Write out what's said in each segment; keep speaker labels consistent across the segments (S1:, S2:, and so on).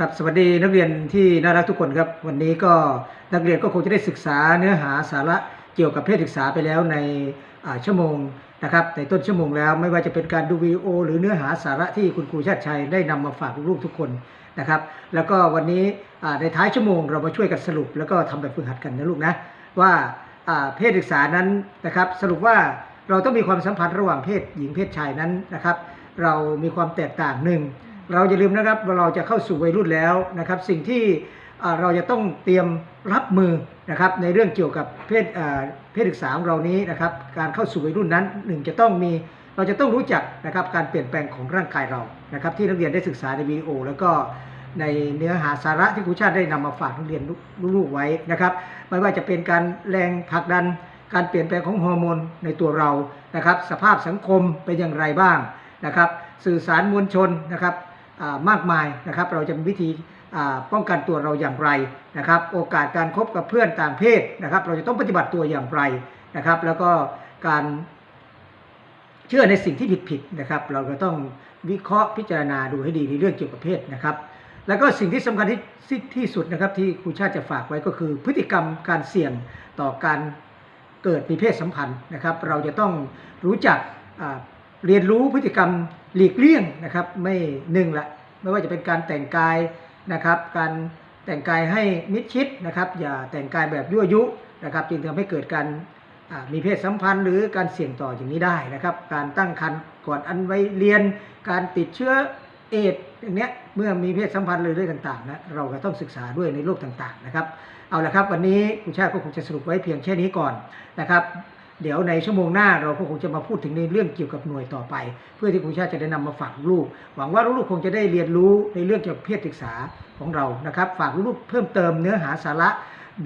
S1: ครับสวัสดีนักเรียนที่น่ารักทุกคนครับ วันนี้ก็นักเรียนก็คงจะได้ศึกษาเนื้อหาสาระเกี่ยวกับเพศศึกษาไปแล้วในชั่วโมงนะครับในต้นชั่วโมงแล้วไม่ว่าจะเป็นการดูวีโอ หรือเนื้อหาสาระที่คุณครูชาติชัยได้นำมาฝากลูกๆทุกคนนะครับ แล้วก็วันนี้ในท้ายชั่วโมงเรามาช่วยกันสรุป แล้วก็ทำแบบฝึกหัดกันนะลูกนะว่าเพศศึกษานั้นนะครับ สรุปว่าเราต้องมีความสัมพันธ์ระหว่างเพศหญิงเพศชายนั้นนะครับ เรามีความแตกต่างหนึ่ง เราอย่าลืมนะครับว่าเราจะเข้าสู่วัยรุ่นแล้วนะครับ สิ่งที่เราจะต้องเตรียมรับมือนะครับในเรื่องเกี่ยวกับเพศอ่าเพศศึกษาของเรานี้นะครับ การเข้าสู่วัยรุ่นนั้นหนึ่งจะต้องมีเราจะต้องรู้จักนะครับการเปลี่ยนแปลงของร่างกายเรานะครับ ที่นักเรียนได้ศึกษาในวิดีโอ แล้วก็ในเนื้อหาสาระที่ครูชาติได้นำมาฝากนักเรียนลูกๆไว้นะครับ ไม่ว่าจะเป็นการแรงผลักดัน การเปลี่ยนแปลงของฮอร์โมนในตัวเรานะครับ สภาพสังคมเป็นอย่างไรบ้างนะครับ สื่อสารมวลชนนะครับ มากมายนะครับ เราจะมีวิธีป้องกันตัวเราอย่างไรนะครับ โอกาสการคบกับเพื่อนต่างเพศนะครับ เราจะต้องปฏิบัติตัวอย่างไรนะครับ แล้วก็การเชื่อในสิ่งที่ผิดๆนะครับ เราก็ต้องวิเคราะห์พิจารณาดูให้ดีในเรื่องเกี่ยวกับเพศนะครับ แล้วก็สิ่งที่สำคัญที่ที่สุดนะครับ ที่ครูชาติจะฝากไว้ก็คือ พฤติกรรมการเสี่ยงต่อการเกิดมีเพศสัมพันธ์นะครับ เราจะต้องรู้จัก เรียนรู้พฤติกรรมหลีกเลี่ยงนะครับไม่หนึ่งละไม่ว่าจะเป็นการแต่งกายนะครับ การแต่งกายให้มิดชิดนะครับ อย่าแต่งกายแบบยั่วยุนะครับจึงทำให้เกิดการมีเพศสัมพันธ์หรือการเสี่ยงต่ออย่างนี้ได้นะครับ การตั้งครรภ์ก่อนอันไว้เรียน การติดเชื้อเอดอย่างเนี้ยเมื่อมีเพศสัมพันธ์เลยเรื่องต่างๆนะเราก็ต้องศึกษาด้วยในโลกต่างๆนะครับ เอาละครับวันนี้คุณชาติก็คงจะสรุปไว้เพียงแค่นี้ก่อนนะครับ เดี๋ยวในชั่วโมงหน้าเราก็คงจะมาพูดถึงในเรื่องเกี่ยวกับหน่วยต่อไป เพื่อที่ครูชาติจะได้นำมาฝากลูก หวังว่าลูกๆคงจะได้เรียนรู้ในเรื่องเกี่ยวกับเพศศึกษาของเรานะครับ ฝากลูกๆเพิ่มเติมเนื้อหาสาระ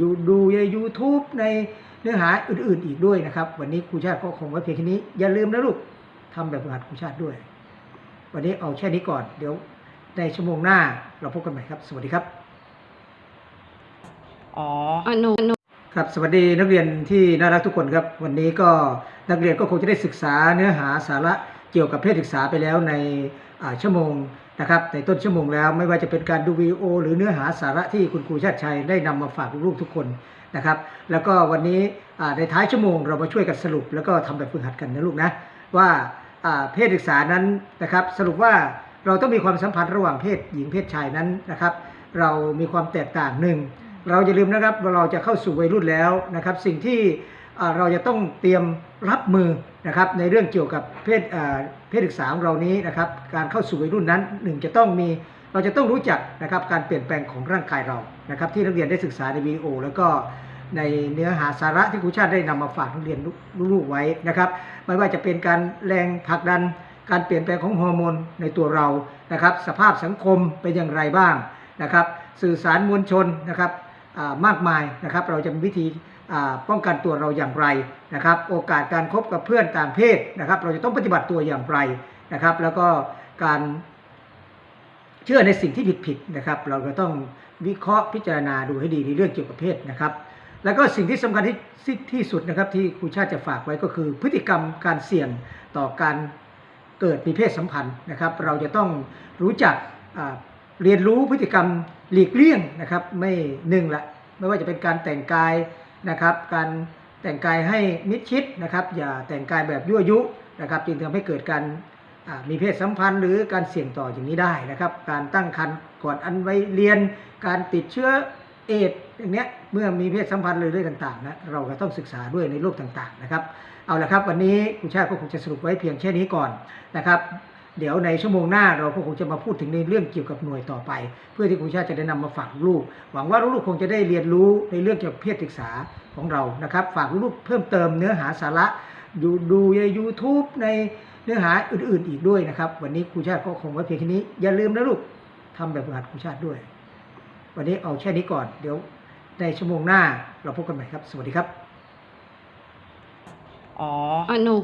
S1: ดูดูใน YouTube ในเนื้อหาอื่นๆอีกด้วยนะครับ วันนี้ครูชาติก็คงไว้เพียงแค่นี้ อย่าลืมนะลูกทำแบบฝึกหัดครูชาติด้วย วันนี้เอาแค่นี้ก่อนเดี๋ยวในชั่วโมงหน้าเราพบกันใหม่ครับ สวัสดีครับ
S2: อ๋อ
S3: อนุอนุ
S1: ครับสวัสดีนักเรียนที่น่ารักทุกคนครับ วันนี้ก็นักเรียนก็คงจะได้ศึกษาเนื้อหาสาระเกี่ยวกับเพศศึกษาไปแล้วในชั่วโมงนะครับในต้นชั่วโมงแล้วไม่ว่าจะเป็นการดูวีโอ หรือเนื้อหาสาระที่คุณครูชาติชัยได้นำมาฝากลูกๆทุกคนนะครับ แล้วก็วันนี้ในท้ายชั่วโมงเรามาช่วยกันสรุป แล้วก็ทำแบบฝึกหัดกันนะลูกนะว่าเพศศึกษานั้นนะครับ สรุปว่าเราต้องมีความสัมพันธ์ระหว่างเพศหญิงเพศชายนั้นนะครับ เรามีความแตกต่างหนึ่ง เราอย่าลืมนะครับว่าเราจะเข้าสู่วัยรุ่นแล้วนะครับ สิ่งที่เราจะต้องเตรียมรับมือนะครับในเรื่องเกี่ยวกับเพศเพศศึกษาของเรานี้นะครับการเข้าสู่วัยรุ่นนั้นหนึ่งจะต้องมีเราจะต้องรู้จักนะครับการเปลี่ยนแปลงของร่างกายเรานะครับที่นักเรียนได้ศึกษาในวิดีโอ แล้วก็ในเนื้อหาสาระที่ครูชาติได้นำมาฝากนักเรียนลูกๆไว้นะครับไม่ว่าจะเป็นการแรงผลักดัน การเปลี่ยนแปลงของฮอร์โมนในตัวเรานะครับสภาพสังคมเป็นอย่างไรบ้างนะครับสื่อสารมวลชนนะครับ มากมายนะครับ เราจะมีวิธีป้องกันตัวเราอย่างไรนะครับ โอกาสการคบกับเพื่อนต่างเพศนะครับ เราจะต้องปฏิบัติตัวอย่างไรนะครับ แล้วก็การเชื่อในสิ่งที่ผิดๆนะครับ เราก็ต้องวิเคราะห์พิจารณาดูให้ดีในเรื่องเกี่ยวกับเพศนะครับ แล้วก็สิ่งที่สำคัญที่ที่สุดนะครับที่ครูชาติจะฝากไว้ก็คือ พฤติกรรมการเสี่ยงต่อการเกิดมีเพศสัมพันธ์นะครับ เราจะต้องรู้จัก เรียนรู้พฤติกรรมหลีกเลี่ยงนะครับ ไม่หนึ่งละไม่ว่าจะเป็นการแต่งกายนะครับ การแต่งกายให้มิดชิดนะครับ อย่าแต่งกายแบบยั่วยุนะครับ จึงทำให้เกิดการมีเพศสัมพันธ์หรือการเสี่ยงต่ออย่างนี้ได้นะครับ การตั้งครรภ์ก่อนอันไว้เรียน การติดเชื้อเอดอย่างเนี้ยเมื่อมีเพศสัมพันธ์เลยเรื่องต่างๆนะเราก็ต้องศึกษาด้วยในโลกต่างๆนะครับ เอาละครับวันนี้ครูชาติก็คงจะสรุปไว้เพียงแค่นี้ก่อนนะครับ เดี๋ยวในชั่วโมงหน้าเราก็คงจะมาพูดถึงในเรื่องเกี่ยวกับหน่วยต่อไป เพื่อที่ครูชาติจะได้นำมาฝากลูก หวังว่าลูกๆคงจะได้เรียนรู้ในเรื่องเกี่ยวกับเพศศึกษาของเรานะครับ ฝากลูกๆเพิ่มเติมเนื้อหาสาระดูดูใน YouTube ในเนื้อหาอื่นๆอีกด้วยนะครับ วันนี้ครูชาติก็คงไว้เพียงแค่นี้ อย่าลืมนะลูกทำแบบฝึกหัดครูชาติด้วย วันนี้เอาแค่นี้ก่อน เดี๋ยวในชั่วโมงหน้าเราพบกันใหม่ครับ สวัสดีครับ
S2: อ๋อ
S3: อนุ